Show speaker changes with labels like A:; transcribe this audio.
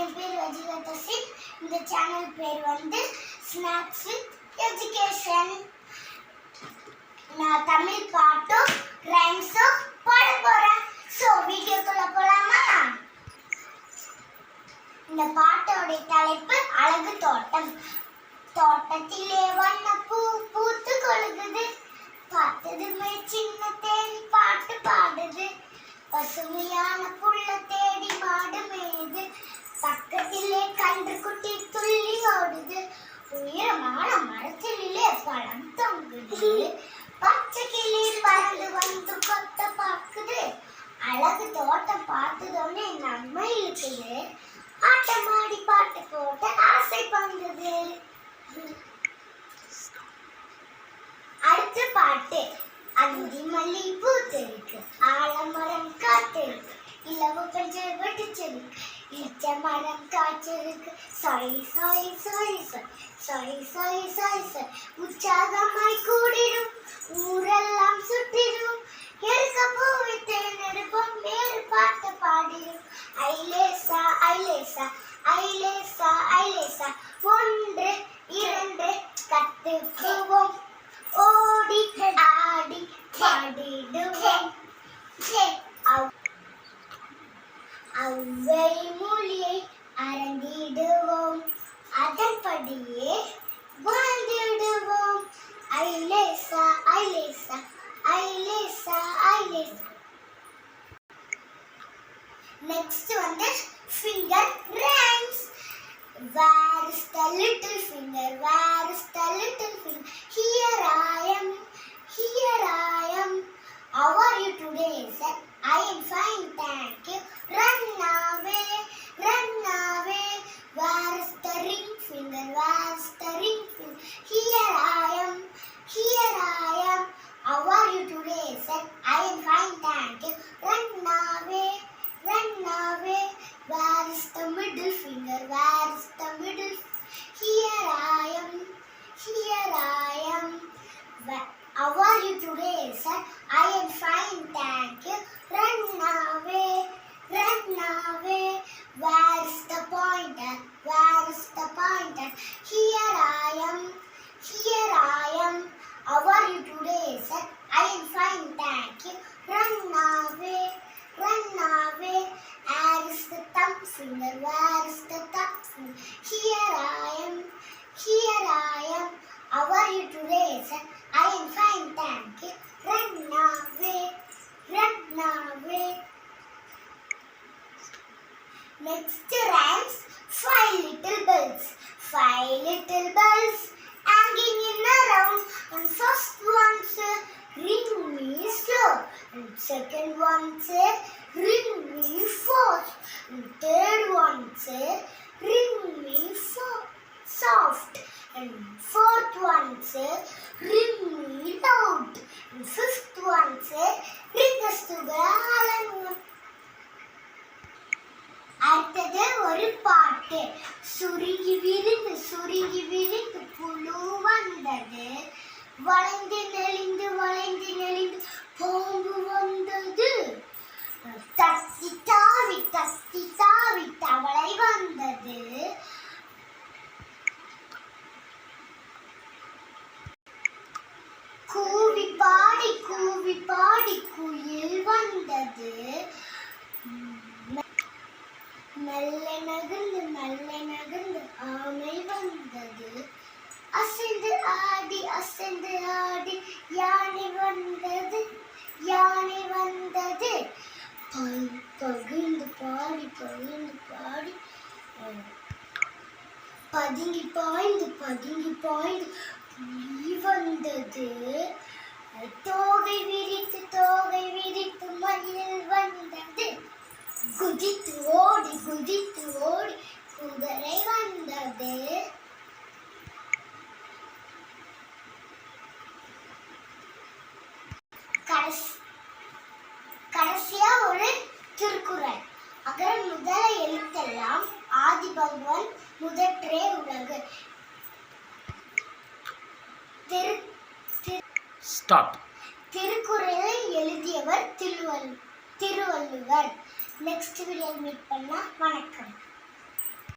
A: என் பேர் வஜிகா சிங். இந்த சேனல் பேர் வந்து ஸ்நாக்ஸ் வித் எஜுகேஷன் நான் தமிழ் பாட்டும் ரைம்ஸும் பாட போறேன். ஸோ வீடியோக்குள்ளே போகலாமா இந்த பாட்டோட தலைப்பு அழகு தோட்டம். தோட்டத்திலே வண்ண பூ பூத்து கொழுகுது. பார்த்ததுமே சின்ன தேன் பாட்டு பாடுது. பசுமையான புள்ள അടുത്ത പാട്ട് അന്തിമല്ലി പൂത്തെടുക്ക് ആളമരം കാത്തെടുക്ക് ഇളവ് പഞ്ചൽ പൊട്ടിച്ചെടുക്ക് ഇച്ച മരം കാച്ചെടുക്ക്. Sorry sorry sorry sorry sorry sorry sorry sorry ഉച്ചാകമായി കൂടിടും ഊരെല്ലാം സുട്ടിടും എടുക്ക പോയി തിരഞ്ഞെടുപ്പം വേറെ പാട്ട് പാടിടും. ഐലേസ ഐലേസ ഐലേസ ഐലേസ. one கத்துக்குவோம் ஓடி ஆடி பாடிடுவோம் அவ்வை மொழியை அரங்கிடுவோம் அதன்படியே வாழ்ந்திடுவோம் ஐலேசா ஐலேசா ஐலேசா ஐலேசா நெக்ஸ்ட் வந்து finger rank Where is the little finger? Where is the little finger? Here I am. Finger? Where is the finger? Here I am. Here I am. How are you today, sir? I am fine, thank you. Run away, run away. Next rhymes five little bells. Five little bells hanging in a round. And first one say, ring me slow. And second one say, ring me fast. And third one say, ring me fo- soft. And fourth one say, ring me loud. And fifth one say, ring us to the Hallelujah. அடுத்தது ஒரு பாட்டு சுருங்கி விரிந்து சுருங்கி விரிந்து புழு வந்தது வளைந்து நெளிந்து வளைந்து நெளிந்து பாம்பு வந்தது தத்தி தாவி தத்தி தாவி தவளை வந்தது. கூவி பாடி கூவி பாடி குயில் வந்தது. மெல்ல நகர்ந்து மெல்ல நகர்ந்து ஆமை வந்தது. அசைந்து ஆடி அசைந்து ஆடி யானை வந்தது யானை வந்தது. பகிர்ந்து பாடி பகிர்ந்து பாடி பதுங்கி பாய்ந்து பதுங்கி பாய்ந்து வந்தது. தோகை விரித்து தோகை விரித்து மயில் வந்தது குதித்து ஓடி குதித்து ஓடி குதிரை வந்தது கடைசி கடைசியா ஒரு திருக்குறள் அகர முதல எழுத்தெல்லாம் ஆதி பகவான் முதற்றே உலகு திருக்குறளை எழுதியவர் திருவள் திருவள்ளுவர். நெக்ஸ்ட் வீடியோ மீட் பண்ணலாம். வணக்கம்.